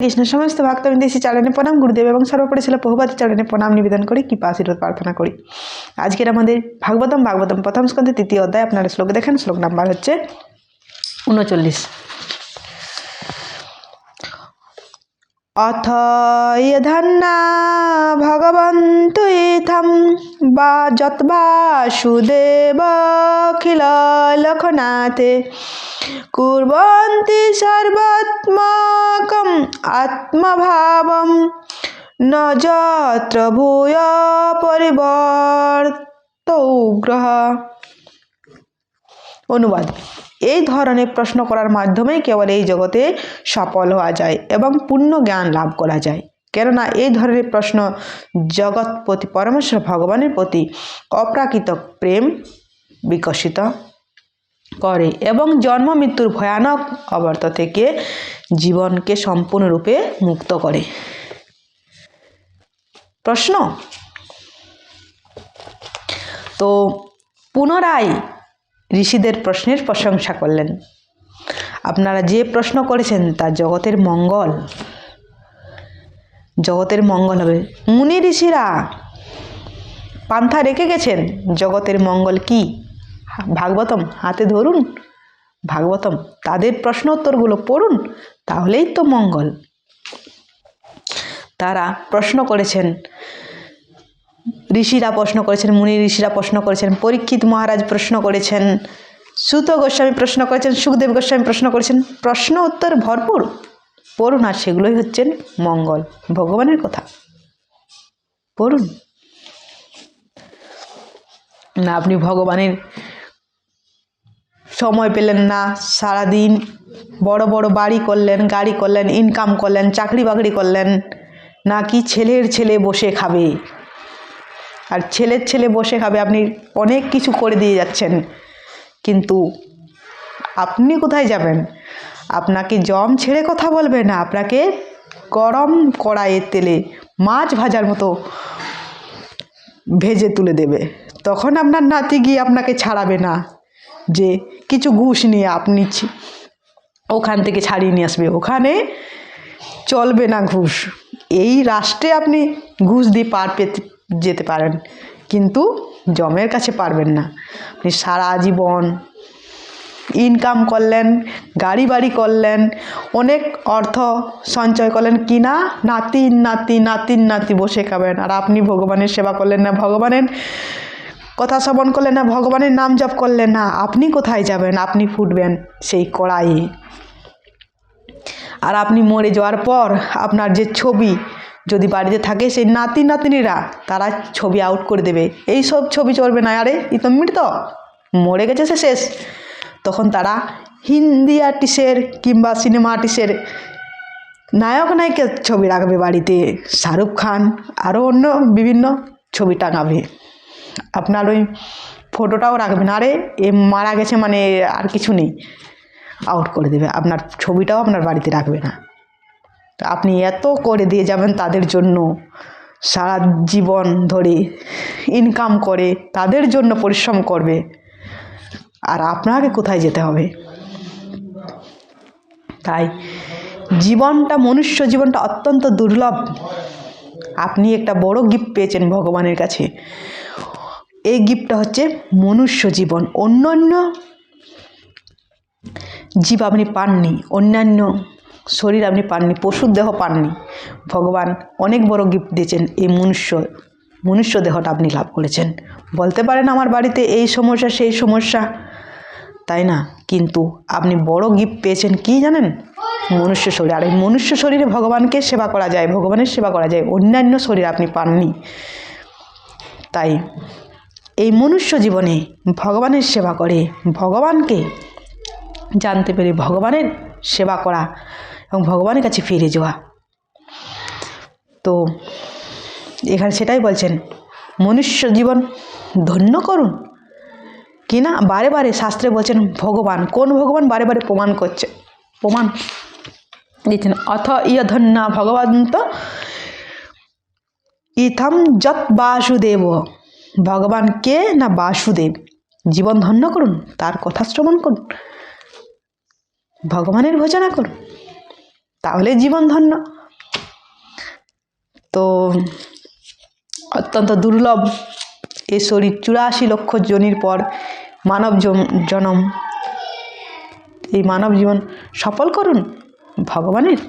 কৃষ্ণ সমস্ত ভক্তবৃন্দেশী চালনে প্রণাম, গুরুদেব এবং সর্বোপরি ছিল বহুবাদ চরণে প্রণাম, নিবেদন করি, কৃপা আশীর্বাদ, প্রার্থনা করি। আজকের আমাদের ভাগবতম ভাগবতম প্রথম স্কন্ধে তৃতীয় অধ্যায়, আপনারা শ্লোক দেখেন, শ্লোক নাম্বার হচ্ছে উনচল্লিশ। অথ ইধন্না ভগবন্তু ইথম বা যৎবাসুদেবখিল লখনাথে কুর্বন্তি সর্বাত্মকম আত্মভাবম ন যত্র ভূয় পরিবর্ত অনুবাদ। এই ধরনের প্রশ্ন করার মাধ্যমেই কেবল এই জগতে সফল হওয়া যায় এবং পূর্ণ জ্ঞান লাভ করা যায়। কেননা এই ধরনের প্রশ্ন জগৎ প্রতি পরমেশ্বর ভগবানের প্রতি অপ্রাকৃত প্রেম বিকশিত করে এবং জন্ম মৃত্যুর ভয়ানক অবর্ত থেকে জীবনকে সম্পূর্ণরূপে মুক্ত করে। প্রশ্ন? তো পুনরায় ঋষিদের প্রশ্নের প্রশংসা করলেন। আপনারা যে প্রশ্ন করেছেন তা জগতের মঙ্গল। জগতের মঙ্গল হবে। মুনি ঋষিরা পান্থা রেখে গেছেন। জগতের মঙ্গল কি? ভাগবতম, হাতে ধরুন। ভাগবতম, তাদের প্রশ্ন উত্তরগুলো পড়ুন, তাহলেই তো মঙ্গল। তারা প্রশ্ন করেছেন ঋষিরা প্রশ্ন করেছেন, মুনি ঋষিরা প্রশ্ন করেছেন, পরীক্ষিত মহারাজ প্রশ্ন করেছেন, সুত গোস্বামী প্রশ্ন করেছেন, সুখদেব গোস্বামী প্রশ্ন করেছেন, প্রশ্ন উত্তর ভরপুর। পড়ুন আর সেগুলোই হচ্ছেন মঙ্গল, ভগবানের কথা। পড়ুন। না, আপনি ভগবানের সময় পেলেন না, সারাদিন বড় বড় বাড়ি করলেন, গাড়ি করলেন ইনকাম করলেন, চাকরি বাকরি করলেন, নাকি ছেলের ছেলে বসে খাবে? আর ছেলের ছেলে বসে খাবে, আপনি অনেক কিছু করে দিয়ে যাচ্ছেন। কিন্তু আপনি কোথায় যাবেন? আপনাকে জম ছেড়ে কথা বলবে না, আপনাকে গরম কড়াইয়ের তেলে মাছ ভাজার মতো ভেজে তুলে দেবে। তখন আপনার নাতি গিয়ে আপনাকে ছাড়াবে না যে কিছু ঘুষ নিয়ে আপনি ওখান থেকে ছাড়িয়ে নিয়ে আসবে। ওখানে চলবে না ঘুষ। এই রাষ্ট্রে আপনি ঘুষ দিয়ে পার পেতে যেতে পারেন। কিন্তু জমের কাছে পারবেন না। আপনি সারা জীবন ইনকাম করলেন, গাড়ি বাড়ি করলেন, অনেক অর্থ সঞ্চয় করলেন কিনা নাতিন নাতি নাতিন নাতি বসে খাবেন। আর আপনি ভগবানের সেবা করলেন না, ভগবানের কথা শ্রবণ করলেন না, ভগবানের নাম জপ করলেন না, আপনি কোথায় যাবেন? আপনি ফুটবেন সেই কড়াইয়ে। আর আপনি মরে যাওয়ার পর আপনার যে ছবি যদি বাড়িতে থাকে সেই নাতি নাতনিরা, তারা ছবি আউট করে দেবে। এই সব ছবি চলবে না, আরে ই তো মৃত মরে গেছে সে শেষ। তখন তারা হিন্দি আর্টিস্টের কিংবা সিনেমা আর্টিস্টের নায়ক নায়িকার ছবি রাখবে বাড়িতে। শাহরুখ খান আরও অন্য বিভিন্ন ছবি টাঙাবে। আপনার ওই ফটোটাও রাখবেন আরে, এ মারা গেছে মানে আর কিছু নেই। আউট করে দেবে। আপনার ছবিটাও আপনার বাড়িতে রাখবে না। আপনি এত করে দিয়ে যাবেন তাদের জন্য সারা জীবন ধরে ইনকাম করে, তাদের জন্য পরিশ্রম করবে। আর আপনাকে কোথায় যেতে হবে? তাই জীবনটা, মনুষ্য জীবনটা অত্যন্ত দুর্লভ। আপনি একটা বড় গিফট পেয়েছেন ভগবানের কাছে। এই গিফটটা হচ্ছে মনুষ্য জীবন। অন্যান্য জীব আপনি পাননি, অন্যান্য শরীর আপনি পাননি, পশুর দেহ পাননি। ভগবান অনেক বড় গিফট দিয়েছেন এই মনুষ্য মনুষ্য দেহটা আপনি লাভ করেছেন। বলতে পারেন আমার বাড়িতে এই সমস্যা, সেই সমস্যা। তাই না? কিন্তু আপনি বড় গিফট পেয়েছেন কি জানেন? মনুষ্য শরীর। আর এই মনুষ্য শরীরে ভগবানকে সেবা করা যায়, ভগবানের সেবা করা যায়। অন্যান্য শরীর আপনি পাননি। তাই এই মনুষ্য জীবনে ভগবানের সেবা করে, ভগবানকে জানতে পেরে ভগবানের সেবা করা এবং ভগবানের কাছে ফিরে যাওয়া। তো এখানে সেটাই বলছেন, মনুষ্য জীবন ধন্য করুন। কি না বারে বারে শাস্ত্রে বলছেন, ভগবান, কোন ভগবান বারে বারে প্রমাণ করছে? প্রমাণ দিচ্ছেন, অথ ইয় ধন্যা ভগবন্ত ইথম যৎ বাসুদেব। ভগবান কে না বাসুদেব? জীবন ধন্য করুন, তার কথা শ্রবণ করুন, ভগবানের ভোজনা করুন। তাহলে জীবন ধন্য। তো অত্যন্ত দুর্লভ এ শরীর। চুরাশি লক্ষ জনির পর মানব জনম। এই মানব জীবন সফল করুন ভগবানের।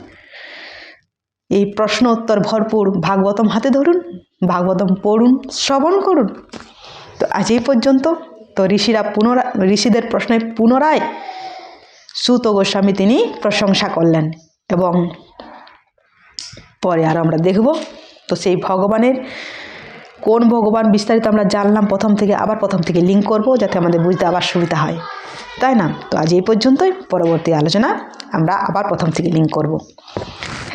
এই প্রশ্ন উত্তর ভরপুর। ভাগবতম হাতে ধরুন, ভাগবতম পড়ুন, শ্রবণ করুন। তো আজ এই পর্যন্ত। তো ঋষিরা পুনরায় ঋষিদের প্রশ্নে পুনরায় সুত গোস্বামী তিনি প্রশংসা করলেন। এবং পরে আর আমরা দেখব। তো সেই ভগবানের কোন ভগবান বিস্তারিত আমরা জানলাম, প্রথম থেকে আবার প্রথম থেকে লিঙ্ক করব যাতে আমাদের বুঝতে আবার সুবিধা হয়। তাই না? তো আজ এই পর্যন্তই। পরবর্তী আলোচনা আমরা আবার প্রথম থেকে লিঙ্ক করব।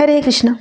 রে কৃষ্ণ।